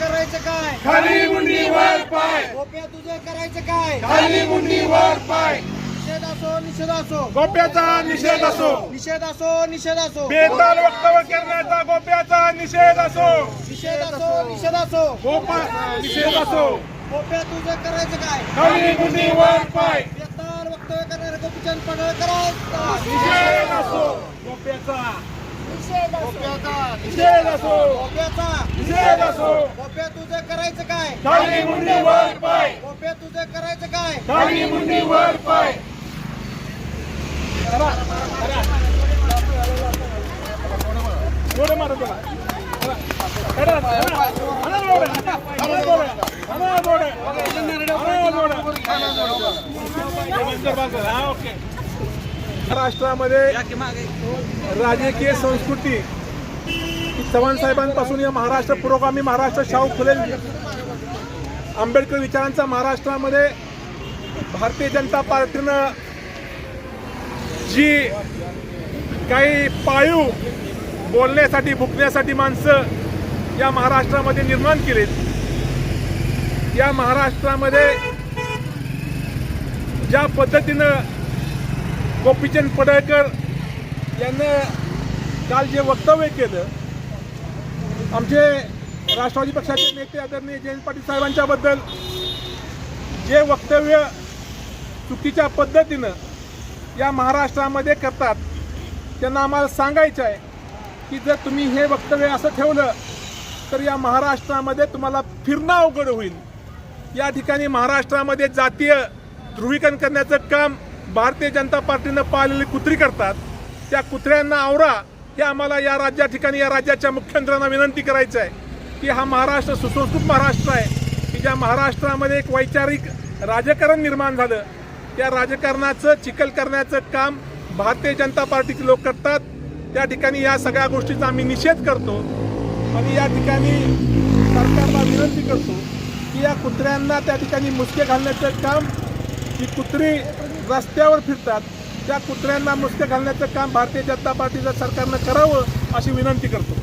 करायचं काय? खाली मुंडी वर पाय. गोप्या तुझं करायचं काय? खाली मुंडी वर पाय. निषेध असो निषेध असो. गोप्याचा निषेध असो. निषेध असो निषेध असो. बेताल वक्तव्य करण्याचा गोप्याचा निषेध असो. निषेध असो निषेध असो. गोपा निषेध असो. गोप्या तुझं करायचं काय? खाली मुंडी वर पाय. गोप्या तुझं करायचं काय? खाली मुंडी वर पाय. गोप्या तुझं करायचं काय? मारा जोडा. करा. आणा जोडे. आणा जोडे. आणा जोडे. आणा जोडे. हा, ओके. महाराष्ट्रामध्ये राजकीय संस्कृती चव्हाण साहेबांपासून या महाराष्ट्र पुरोगामी महाराष्ट्र शाहू फुले आंबेडकर विचारांचा महाराष्ट्रामध्ये भारतीय जनता पार्टीनं जी काही पाळीव बोलण्यासाठी भुकण्यासाठी माणसं या महाराष्ट्रामध्ये निर्माण केलीत. या महाराष्ट्रामध्ये ज्या पद्धतीनं गोपीचंद पडळकर यांनं काल जे वक्तव्य केलं आमचे राष्ट्रवादी पक्षाचे नेते आदरणीय जयंत पाटील साहेबांच्याबद्दल जे वक्तव्य चुकीच्या पद्धतीनं या महाराष्ट्रामध्ये करतात त्यांना आम्हाला सांगायचं आहे की जर तुम्ही हे वक्तव्य असं ठेवलं तर या महाराष्ट्रामध्ये तुम्हाला फिरणं अवघड होईल. या ठिकाणी महाराष्ट्रामध्ये जातीय ध्रुवीकरण करण्याचं काम भारतीय जनता पार्टीनं पाळलेली कुत्री करतात. त्या कुत्र्यांना आवरा. हे आम्हाला या राज्या ठिकाणी या राज्याच्या मुख्यमंत्र्यांना विनंती करायचं आहे की हा महाराष्ट्र सुसंस्कृत महाराष्ट्र आहे. की ज्या महाराष्ट्रामध्ये एक वैचारिक राजकारण निर्माण झालं त्या राजकारणाचं चिखल करण्याचं काम भारतीय जनता पार्टीचे लोक करतात. त्या ठिकाणी या सगळ्या गोष्टीचा आम्ही निषेध करतो. आणि या ठिकाणी सरकारला विनंती करतो की या कुत्र्यांना त्या ठिकाणी मुसके घालण्याचं काम ही कुत्री रस्त्यावर फिरतात त्या कुत्र्यांना मुसके घालण्याचं काम भारतीय जनता पार्टीचं सरकारनं करावं अशी विनंती करतो.